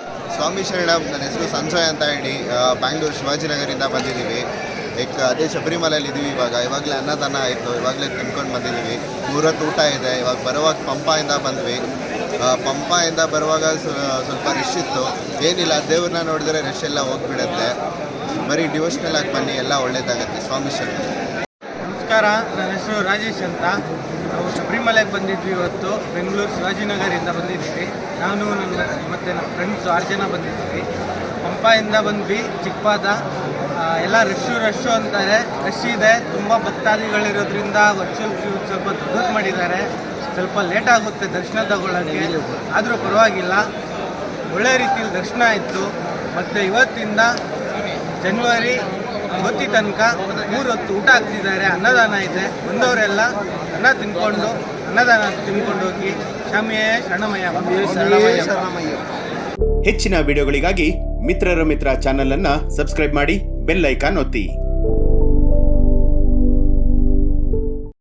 ಶರಣಂ ನನ್ನ ಹೆಸರು ಸಂಜಯ್ ಅಂತ ಹೇಳಿ ಬ್ಯಾಂಗ್ಳೂರು ಶಿವಾಜಿನಗರಿಂದ ಬಂದಿದ್ದೀವಿ. ಲೈಕ್ ಅದೇ ಶಬರಿಮಲೆಯಲ್ಲಿ ಇದ್ದೀವಿ ಇವಾಗ. ಇವಾಗಲೇ ಅನ್ನದಾನ ಆಯಿತು ಇವಾಗಲೇ ತಿನ್ಕೊಂಡು ಬಂದಿದ್ದೀವಿ. ಮೂರತ್ತು ಊಟ ಇದೆ. ಇವಾಗ ಬರುವಾಗ ಪಂಪಾಯಿಂದ ಬಂದ್ವಿ. ಪಂಪಾಯಿಂದ ಬರುವಾಗ ಸ್ವ- ಸ್ವಲ್ಪ ರಶ್ ಇತ್ತು. ಏನಿಲ್ಲ, ದೇವ್ರನ್ನ ನೋಡಿದ್ರೆ ರಶ್ ಎಲ್ಲ ಹೋಗ್ಬಿಡುತ್ತೆ. ಬರೀ ಡಿವೋಷ್ನಲ್ ಆಗಿ ಬನ್ನಿ, ಎಲ್ಲ ಒಳ್ಳೇದಾಗುತ್ತೆ. ಸ್ವಾಮಿ ಶರಣ. ನಮಸ್ಕಾರ, ನನ್ನ ಹೆಸರು ರಾಜೇಶ್ ಅಂತ. ನಾವು ಶಬರಿಮಲೆಗೆ ಬಂದಿದ್ವಿ ಇವತ್ತು. ಬೆಂಗಳೂರು ಶಿವಾಜಿನಗರಿಂದ ಬಂದಿದ್ದೀವಿ. ನಾನು, ನನ್ನ, ಮತ್ತು ನಮ್ಮ ಫ್ರೆಂಡ್ಸು ಆರು ಜನ ಬಂದಿದ್ದೀವಿ. ಪಂಪಾಯಿಂದ ಬಂದ್ವಿ ಚಿಕ್ಕಪಾದ ಎಲ್ಲ ರಶ್ಶು ರಶ್ಶು ಅಂತಾರೆ. ರಶ್ ಇದೆ. ತುಂಬ ಭಕ್ತಾದಿಗಳಿರೋದ್ರಿಂದ ವರ್ಚುವಲ್ ಕ್ಯೂ ಸ್ವಲ್ಪ ದೊಡ್ಡದು ಮಾಡಿದ್ದಾರೆ. ಸ್ವಲ್ಪ ಲೇಟ್ ಆಗುತ್ತೆ ದರ್ಶನ ತಗೊಳ್ಳೋಕ್ಕೆ ಆದರೂ ಪರವಾಗಿಲ್ಲ. ಒಳ್ಳೆ ರೀತಿಯಲ್ಲಿ ದರ್ಶನ ಆಯಿತು. ಮತ್ತು ಇವತ್ತಿಂದ ಜನವರಿ ಇವತ್ತಿ ತನಕ ಮೂರು ಹೊತ್ತು ಊಟ ಹಾಕ್ತಿದ್ದಾರೆ ಅನ್ನದಾನ ಇದೆ. ಬಂದವರೆಲ್ಲ ಅನ್ನ ತಿನ್ಕೊಂಡು ಅನ್ನದಾನ ತಿನ್ಕೊಂಡು ಹೋಗಿ. ಶಾಮಿಯೇ ಶರಣಮಯ್ಯ. ಶರಣಮಯ್ಯ. ಹೆಚ್ಚಿನ ವಿಡಿಯೋಗಳಿಗಾಗಿ ಮಿತ್ರರ ಮಿತ್ರ ಚಾನೆಲ್ ಅನ್ನ ಸಬ್ಸ್ಕ್ರೈಬ್ ಮಾಡಿ ಬೆಲ್ ಐಕಾನ್ ಒತ್ತಿ.